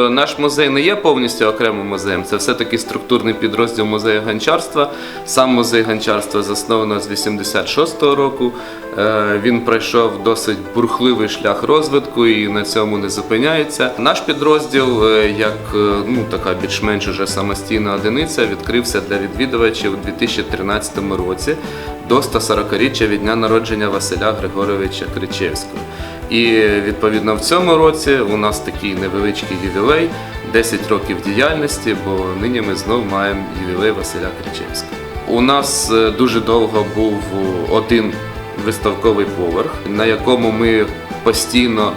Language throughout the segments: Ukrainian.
Наш музей не є повністю окремим музеєм, це все-таки структурний підрозділ музею гончарства. Сам музей гончарства засновано з 86-го року. Е, Він пройшов досить бурхливий шлях розвитку і на цьому не зупиняється. Наш підрозділ, е, як е, ну, така більш-менш уже самостійна одиниця, відкрився для відвідувачів у 2013 році до 140-річчя від дня народження Василя Григоровича Кричевського. І відповідно в цьому році у нас такий невеличкий ювілей 10 років діяльності, бо нині ми знов маємо ювілей Василя Кричевського. У нас е, дуже довго був один виставковий поверх, на якому ми постійно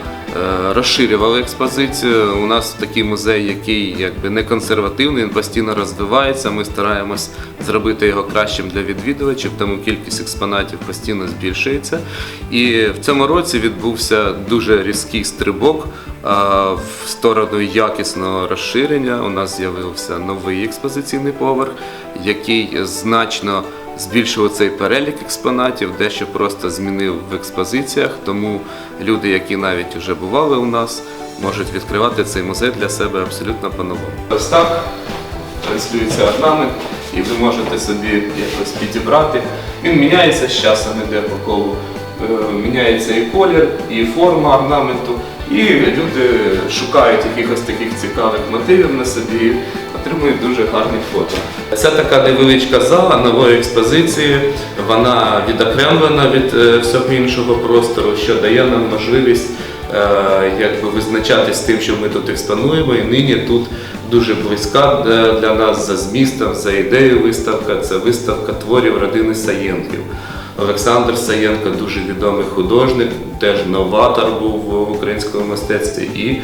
розширювали експозицію. У нас такий музей, який якби не консервативний, він постійно розвивається. Ми стараємось зробити його кращим для відвідувачів, тому кількість експонатів постійно збільшується. І в цьому році відбувся дуже різкий стрибок в сторону якісного розширення. У нас з'явився новий експозиційний поверх, який значно збільшив цей перелік експонатів, дещо просто змінив в експозиціях. Тому люди, які навіть вже бували у нас, можуть відкривати цей музей для себе абсолютно по-новому. Ось так транслюється орнамент, і ви можете собі якось підібрати. Він міняється з часом, іде по колу. Е, Міняється і колір, і форма орнаменту. І люди шукають якихось таких цікавих мотивів на собі, і отримують дуже гарні фото. Це така невеличка зала нової експозиції. Вона відокремлена від е, всього іншого простору, що дає нам можливість е, якби визначатись тим, що ми тут експонуємо. І нині тут дуже близька е, для нас за змістом, за ідеєю виставка. Це виставка творів родини Саєнків. Олександр Саєнко дуже відомий художник, теж новатор був в українському мистецтві і, е,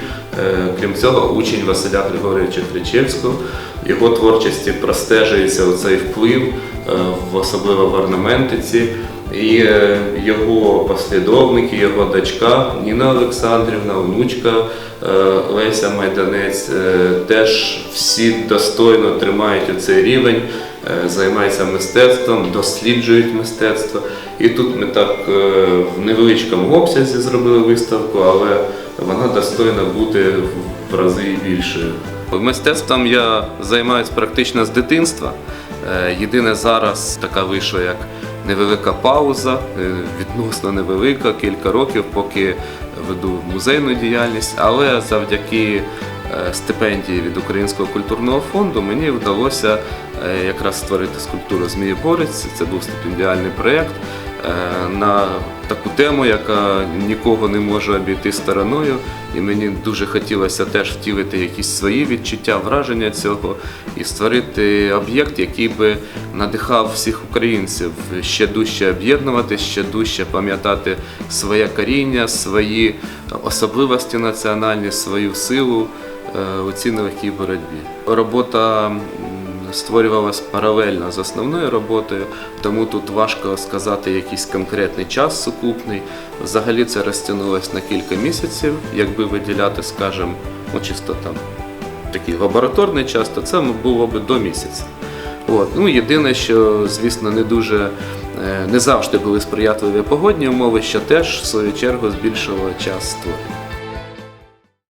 крім цього, учень Василя Григоровича Кричевського. В його творчості простежується оцей вплив, е, особливо в орнаментиці. І е, його послідовники, його дочка Ніна Олександрівна, онучка Леся Майданець теж всі достойно тримають оцей рівень, займаються мистецтвом, досліджують мистецтво. І тут ми так е, в невеличкому обсязі зробили виставку, але вона достойна бути в рази більшою. Мистецтвом я займаюся практично з дитинства. Е, Єдине зараз така вийшла як невелика пауза, е, відносно невелика, кілька років, поки веду музейну діяльність, але завдяки е, стипендії від Українського культурного фонду мені вдалося е, якраз створити скульптуру Змієборець. Це був стипендіальний проєкт е, на таку тему, яка нікого не може обійти стороною. І мені дуже хотілося теж втілити якісь свої відчуття, враження цього і створити об'єкт, який би надихав всіх українців ще дужче об'єднуватися, ще дужче пам'ятати своє коріння, свої особливості національні, свою силу е, у цій нелегкій боротьбі. Робота створювалась паралельно з основною роботою, тому тут важко сказати якийсь конкретний час сукупний. Взагалі це розтягнулось на кілька місяців, якби виділяти, скажімо, ну чисто там такий лабораторний час, то це було б до місяця. От. Ну, єдине, що, звісно, не дуже е, не завжди були сприятливі погодні умови, що теж в свою чергу збільшило час створення.